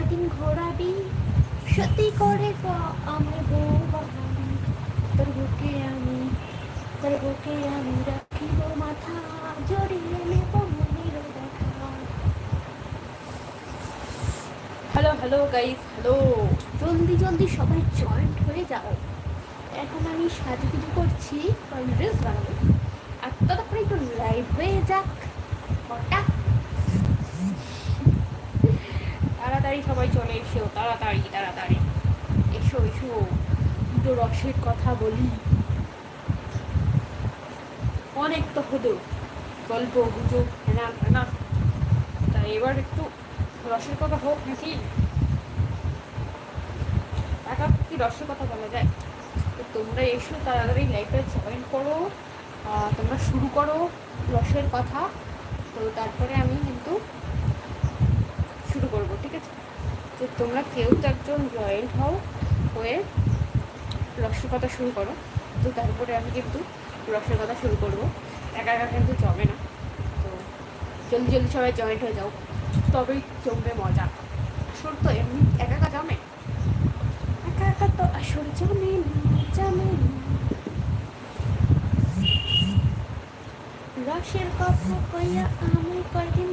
কয়দিন ঘোরাবি? সত্যি করে আমার বউ বানাবি তোর বুকে আমি তোর বুকে আমি রাখিব মাথা। জড়িয়ে নেব মনের দেখা হ্যালো হ্যালো গাইস হ্যালো জলদি জলদি সবাই জয়েন্ট হয়ে যাও। এখন আমি সাজুগুজু করছি কারণ রিলস বানাবো। আর ততক্ষণ একটু লাইভ হয়ে যাক কটা তাড়াতাড়ি সবাই চলে এসো, তাড়াতাড়ি তাড়াতাড়ি। এসো এসো। দুটো রসের কথা বলি। অনেক তো হলো। গল্প, গুজব হেনা হেনা তাই এবার একটু রসের কথা হোক নাকি? একা কি রসের কথা বলা যায়? তো তোমরা এসো, তাড়াতাড়ি লাইভটা জয়েন করো। তোমরা শুরু করো রসের কথা। তো তারপরে আমি কিন্তু শুরু করব, ঠিক আছে? তো তোমরা কেউ তো একজন জয়েন্ট হও হয়ে রসের কথা শুরু করো, তো তারপরে আমি কিন্তু রসের কথা শুরু করব। একা একা কিন্তু জমে না, তো জলদি জলদি সবাই জয়েন্ট হয়ে যাও, তবেই জমবে মজা। আসল তো এমনি একা একা জমে? একা একা তো আসল জমে জমে রসের কথা কইয়া আমি কয়দিন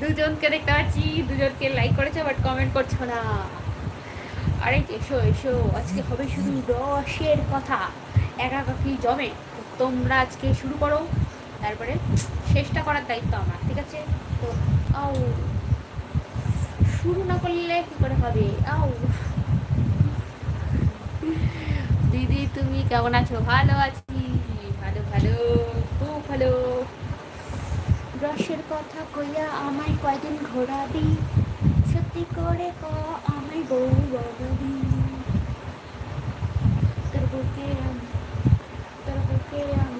দুজনকে দেখতে পাচ্ছি, দুজনকে লাইক করেছে বাট কমেন্ট করছ না। আরে, এসো এসো, আজকে হবে শুধু রসের কথা। একা একা কি জমে তোমরা আজকে শুরু করো। তারপরে শেষটা করার দায়িত্ব আমার, ঠিক আছে? তো আও শুরু না করলে কি করে হবে? আও দিদি, তুমি কেমন আছো? ভালো আছি। ভালো ভালো, খুব ভালো। রসের কথা কইয়া আমায় কয়দিন ঘোরাবি? সত্যি করে ক, আমায় বউ বানাবি। তোর বুকে তোর বুকে আমি।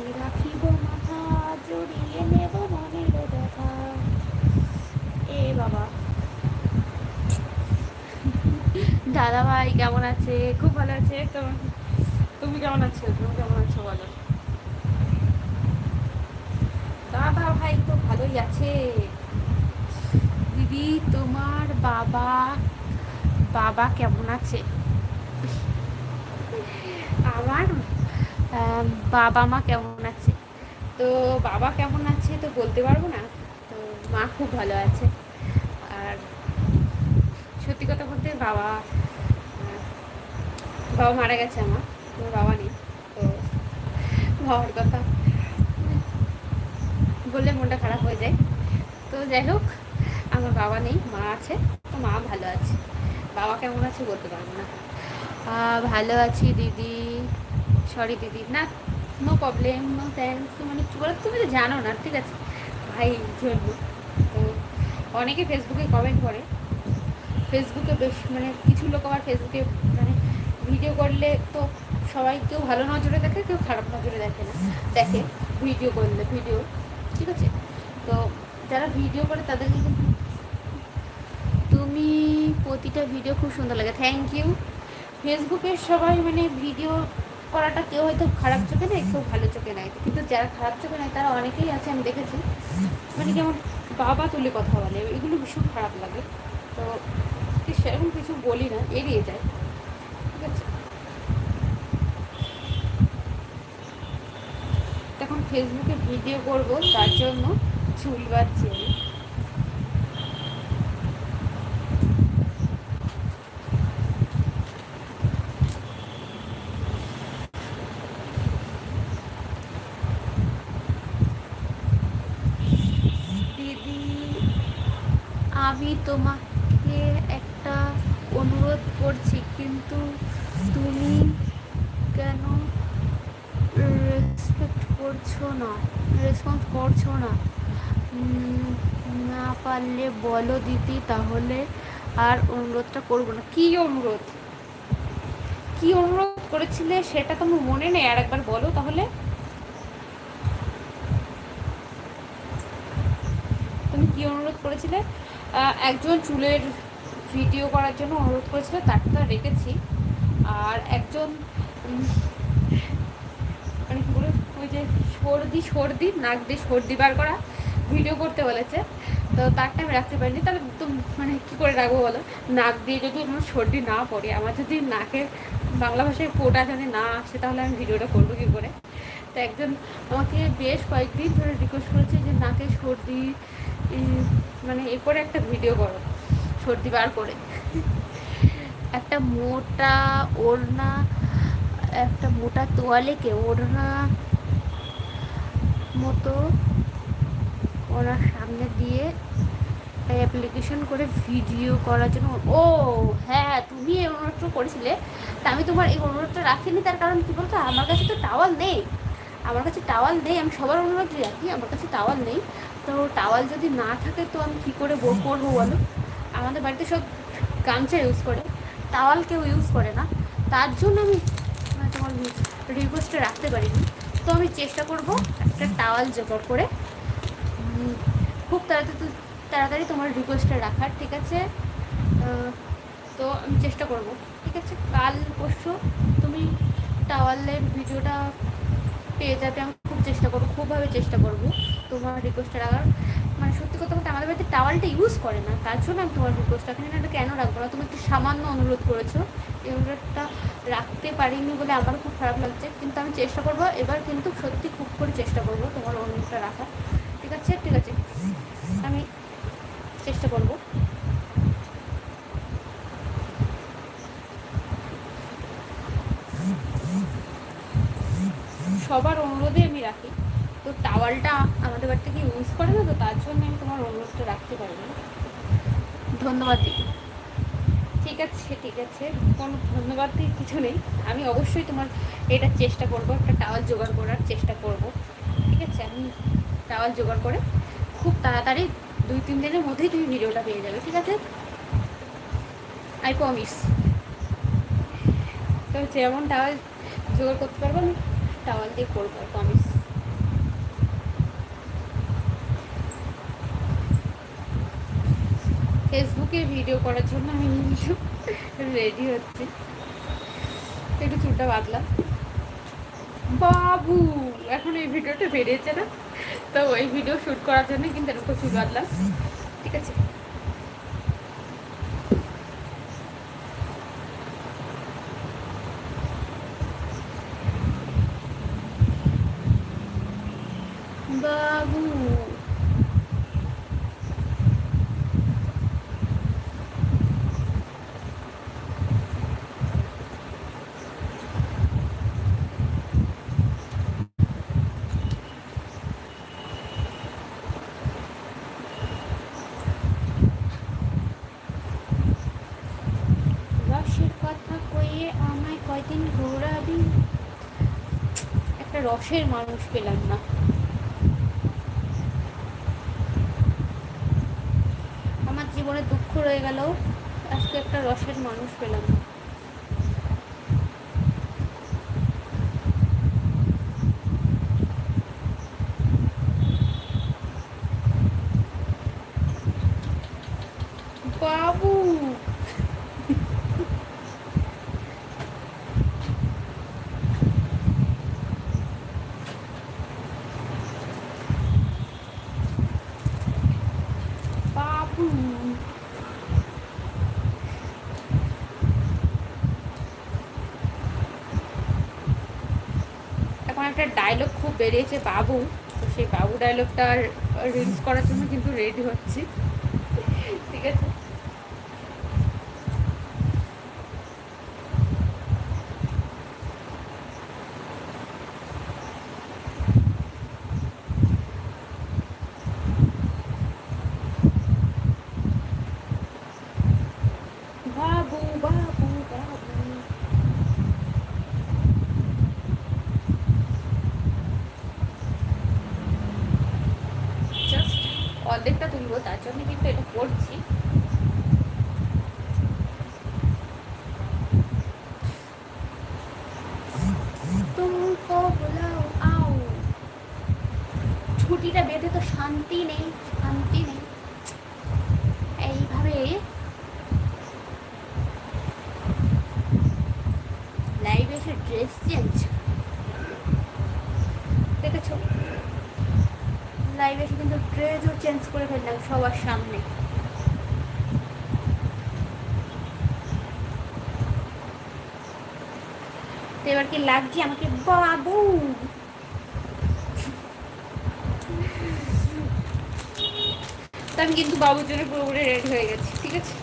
দাদা ভাই কেমন আছে? খুব ভালো আছে। তুমি কেমন আছো? তুমি কেমন আছো বলো? দাদা ভাই তো ভালোই আছে। দিদি, তোমার বাবা বাবা কেমন আছে? আমার বাবা মা কেমন আছে? তো বাবা কেমন আছে তো বলতে পারব না। তো মা খুব ভালো আছে। আর সত্যি কথা বলতে বাবা বাবা মারা গেছে আমার আমার বাবা নেই, তো বাবার কথা। বললে মনটা খারাপ হয়ে যায়। তো যাই হোক, আমার বাবা নেই, মা আছে, তো মা ভালো আছে। বাবা কেমন আছে বলতে পারব না। ভালো আছি দিদি সরি দিদি, না নো প্রবলেম নো থ্যাংকস মানে তুমি তো জানো না, ঠিক আছে? ভাই জন্য। তো অনেকে ফেসবুকে কমেন্ট করে। ফেসবুকে বেশ মানে কিছু লোক আবার ফেসবুকে মানে ভিডিও করলে তো সবাই কেউ ভালো নজরে দেখে, কেউ খারাপ নজরে দেখে না। দেখে, ভিডিও করলে, ভিডিও, ঠিক আছে? তো যারা ভিডিও করে তাদেরকে কিন্তু তুমি প্রতিটা ভিডিও খুব সুন্দর লাগে। থ্যাংক ইউ ফেসবুকে সবাই মানে ভিডিও করাটা কেউ হয়তো খারাপ চোখে নেয়, কেউ ভালো চোখে নেয়। কিন্তু যারা খারাপ চোখে নেয়, তারা অনেকেই আছে, আমি দেখেছি। মানে যেমন বাবা তুলে কথা বলে, এগুলো ভীষণ খারাপ লাগে। তো সেরকম কিছু বলি না, এড়িয়ে যায় তখন ফেসবুকে ভিডিও করব তার জন্য চুল আমি। দিদি আমি তোমাকে একটা অনুরোধ করছি কিন্তু তুমি কেন রেসপেক্ট করছ না? রেসপন্স করছ না? না পারলে বলো দিদি তাহলে, আর অনুরোধটা করব না। কি অনুরোধ? কি অনুরোধ করেছিলে সেটা তো আমার মনে নেই আর একবার বলো তাহলে। তুমি কি অনুরোধ করেছিলে? একজন চুলের ভিডিও করার জন্য অনুরোধ করেছিল, তারটা রেখেছি। আর একজন মানে ওই যে সর্দি সর্দি, নাক দিয়ে সর্দি বার করা ভিডিও করতে বলেছে। তো তারটা আমি রাখতে পারিনি, তাহলে তো মানে কী করে রাখব বলো? নাক দিয়ে যদি আমার সর্দি না পড়ে, আমার যদি নাকের বাংলা ভাষায় ফোটা যদি না আসে, তাহলে আমি ভিডিওটা করব কী করে? তো একজন আমাকে বেশ কয়েকদিন ধরে রিকোয়েস্ট করেছে যে নাকে সর্দি মানে এ করে একটা ভিডিও করো। সর্দি বার করে। একটা মোটা ওড়না, একটা মোটা তোয়ালেকে ওড়না মতো ওনার সামনে দিয়ে অ্যাপ্লিকেশন করে ভিডিও করার জন্য ও হ্যাঁ তুমি এই অনুরোধটা করেছিলে। তা আমি তোমার এই অনুরোধটা রাখিনি, তার কারণ কী বলতো? আমার কাছে তো টাওয়াল নেই। আমার কাছে টাওয়াল নেই, আমি সবার অনুরোধ রাখি, আমার কাছে টাওয়াল নেই। তো টাওয়াল যদি না থাকে, তো আমি কী করে করব বলো? আমাদের বাড়িতে সব গামছা ইউজ করে টাওয়াল কেউ ইউজ করে না। তার জন্য আমি মানে তোমার রিকোয়েস্টটা রাখতে পারিনি। তো আমি চেষ্টা করব একটা টাওয়াল জোগাড় করে। খুব তাড়াতাড়ি তাড়াতাড়ি তোমার রিকোয়েস্টটা রাখার, ঠিক আছে? তো আমি চেষ্টা করব, ঠিক আছে? কাল পরশু তুমি টাওয়ালের ভিডিওটা পেয়ে যাবে। আমি খুব চেষ্টা করব, খুবভাবে চেষ্টা করব তোমার রিকোয়েস্টটা রাখার। মানে সত্যি কথা বলতে আমাদের বাড়িতে টাওয়ালটা ইউজ করে না। তার জন্য আমি তোমার রিকোয়েস্টটা এখানে এটা কেন রাখব না তুমি একটু সামান্য অনুরোধ করেছ। এই অনুরোধটা রাখতে পারিনি বলে আমারও খুব খারাপ লাগছে। কিন্তু আমি চেষ্টা করব। এবার কিন্তু সত্যি খুব করে চেষ্টা করব তোমার অনুরোধটা রাখার। ঠিক আছে? ঠিক আছে। আমি চেষ্টা করব। সবার অনুরোধে আমি রাখি। টাওয়ালটা আমাদের বাড়ি থেকে ইউজ করে না তো তার জন্য আমি তোমার অনুরোধটা রাখতে পারিনি ধন্যবাদ দিদি। ঠিক আছে ঠিক আছে কোনো ধন্যবাদ দিয়ে কিছু নেই। আমি অবশ্যই তোমার এটা চেষ্টা করব একটা টাওয়াল জোগাড় করার চেষ্টা করব। ঠিক আছে আমি টাওয়াল জোগাড় করে খুব তাড়াতাড়ি দুই তিন দিনের মধ্যেই তুমি ভিডিওটা পেয়ে যাবে ঠিক আছে? আই প্রমিস তো যেমন টাওয়াল জোগাড় করতে পারব আমি টাওয়াল দিয়ে করব আই প্রমিস ফেসবুকে ভিডিও করার জন্য আমি কিন্তু রেডি হচ্ছি। একটু চুলটা বাঁধলাম। বাবু, এখন এই ভিডিওটা বেরিয়েছে না? তো ওই ভিডিও শ্যুট করার জন্য কিন্তু এরকম চুল বাঁধলাম। ঠিক আছে বাবু রসের কথা কইয়ে আমায় কয়দিন ঘোরাবি একটা রসের মানুষ পেলাম না। আমার জীবনে দুঃখ রয়ে গেল, আজকে একটা রসের মানুষ পেলাম না। বাবু বাবু এখন একটা ডায়লগ খুব বেরিয়েছে বাবু। তো সেই বাবু ডায়লগটা রিলস করার জন্য কিন্তু রেডি হচ্ছি। ঠিক আছে? অর্ধেকটা তুলবো, তার জন্য কিন্তু এটা করছি। ছুটিটা বেঁধে তো শান্তি নেই শান্তি নেই। এইভাবে লাইভে এসে ড্রেস চেঞ্জ দেখেছ? লাইভে এসে কিন্তু ড্রেসও চেঞ্জ করে ফেললাম সবার সামনে। এবার কি লাগছে আমাকে? বাবু! তো আমি কিন্তু বাবুর জন্য পুরোপুরি রেডি হয়ে গেছি, ঠিক আছে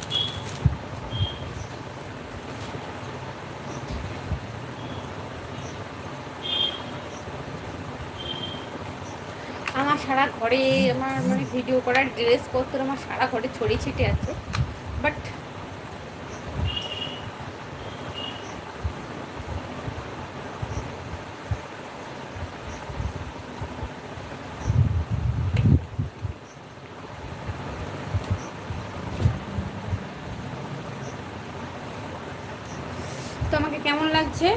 আমার সারা ঘরে আমার মানে ভিডিও করার ড্রেস ড্রেসপত্র আমার সারা ঘরে ছড়িয়ে ছিটে আছে। বাট তো আমাকে কেমন লাগছে?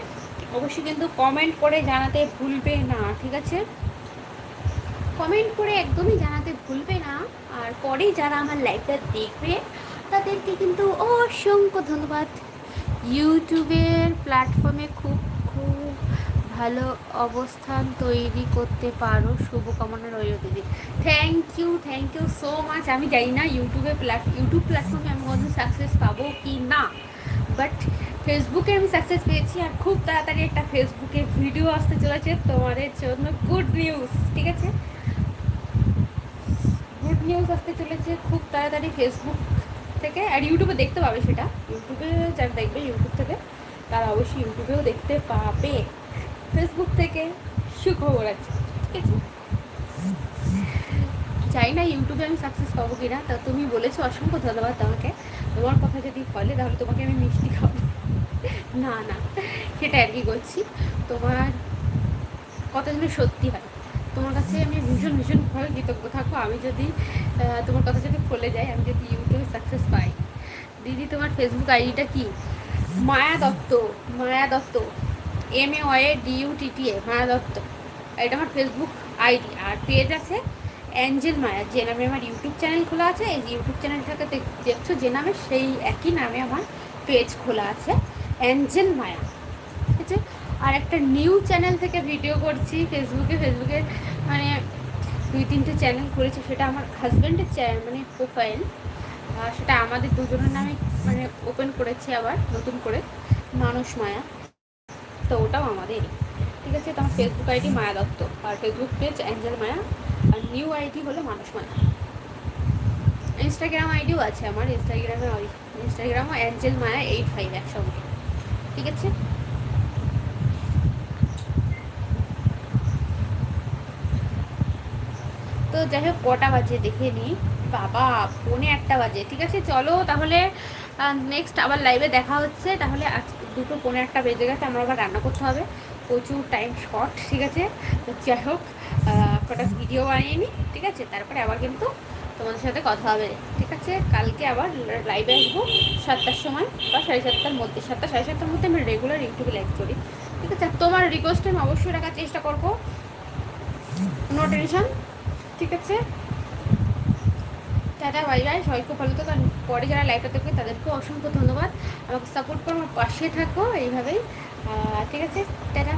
অবশ্যই কিন্তু কমেন্ট করে জানাতে ভুলবে না, ঠিক আছে? কমেন্ট করে একদমই জানাতে ভুলবে না। আর পরে যারা আমার লাইভটা দেখবে তাদেরকে কিন্তু অসংখ্য ধন্যবাদ। ইউটিউবের প্ল্যাটফর্মে খুব খুব ভালো অবস্থান তৈরি করতে পারো। শুভকামনা রইল দিদি। Thank you thank you so much আমি জানি না ইউটিউবে প্ল্যাট ইউটিউব প্ল্যাটফর্মে আমি কোনো সাকসেস পাবো কি না। বাট ফেসবুকে আমি সাকসেস পেয়েছি আর খুব তাড়াতাড়ি একটা ফেসবুকে ভিডিও আসতে চলেছে তোমাদের জন্য গুড নিউজ ঠিক আছে? নিউজ আসতে চলেছে খুব তাড়াতাড়ি ফেসবুক থেকে। আর ইউটিউবে দেখতে পাবে সেটা। ইউটিউবে যারা দেখবে ইউটিউব থেকে, তারা অবশ্যই ইউটিউবেও দেখতে পাবে। ফেসবুক থেকে সুখবর আছে, ঠিক আছে? চাই না ইউটিউবে আমি সাকসেস পাবো কিনা। তা তুমি বলেছ, অসংখ্য ধন্যবাদ তোমাকে। তোমার কথা যদি ফলে তাহলে তোমাকে আমি মিষ্টি খাব। না না, সেটা আর কি করছি তোমার কথা যেন সত্যি হয়। তোমার কাছে আমি ভীষণ ভীষণভাবে কৃতজ্ঞ থাকব। আমি যদি তোমার কথা যদি খুলে যাই, আমি যদি ইউটিউবে সাকসেস পাই। দিদি, তোমার ফেসবুক আইডিটা কি? Maya Dutta Maya Dutta M A Y D U T T A Maya Dutta. এটা আমার ফেসবুক আইডি আর পেজ আছে অ্যাঞ্জেল মায়া যে নামে আমার ইউটিউব চ্যানেল খোলা আছে, এই ইউটিউব চ্যানেলটাকে দেখ- দেখছ, যে নামে সেই একই নামে আমার পেজ খোলা আছে অ্যাঞ্জেল মায়া আর একটা নিউ চ্যানেল থেকে ভিডিও করছি ফেসবুকে ফেসবুকে মানে দুই তিনটে চ্যানেল করেছি, সেটা আমার হাজব্যান্ডের চ্যানেল মানে প্রোফাইল সেটা আমাদের দুজনের নামে মানে ওপেন করেছি আবার, নতুন করে মানুষ মায়া। তো ওটাও আমাদেরই। ঠিক আছে, তো আমার ফেসবুক আইডি মায়া দত্ত, আর ফেসবুক পেজ অ্যাঞ্জেল মায়া, আর নিউ আইডি হলো মানুষ মায়া। ইনস্টাগ্রাম আইডিও আছে আমার ইনস্টাগ্রামে ইনস্টাগ্রামও অ্যাঞ্জেল মায়া এইট ফাইভ একসঙ্গে। ঠিক আছে? তো যাই হোক, কটা বাজে দেখে নিই বাবা, পৌনে একটা বাজে, ঠিক আছে? চলো তাহলে নেক্সট আবার লাইভে দেখা হচ্ছে। তাহলে আজ দুটো পৌনে একটা বেজে গেছে, আমার আবার রান্না করতে হবে। প্রচুর টাইম শর্ট ঠিক আছে? যাই হোক কটা ভিডিও বানিয়ে নিই ঠিক আছে? তারপরে আবার কিন্তু তোমাদের সাথে কথা হবে, ঠিক আছে? কালকে আবার লাইভে আসব সাতটার সময় বা সাড়ে সাতটার মধ্যে। সাতটা, সাড়ে সাতটার মধ্যে আমি রেগুলার ইউটিউবে লাইভ করি, ঠিক আছে? তোমার রিকোয়েস্ট আমি অবশ্যই রাখার চেষ্টা করব। নো টেনশন ঠিক আছে? Tata, bye bye. সবাই খুব ভালো আর পরে যারা লাইভটা দেখবে, তাদেরকেও অসংখ্য ধন্যবাদ। আমাকে সাপোর্ট করো, আমার পাশে থাকো, এইভাবেই। ঠিক আছে? টাটা।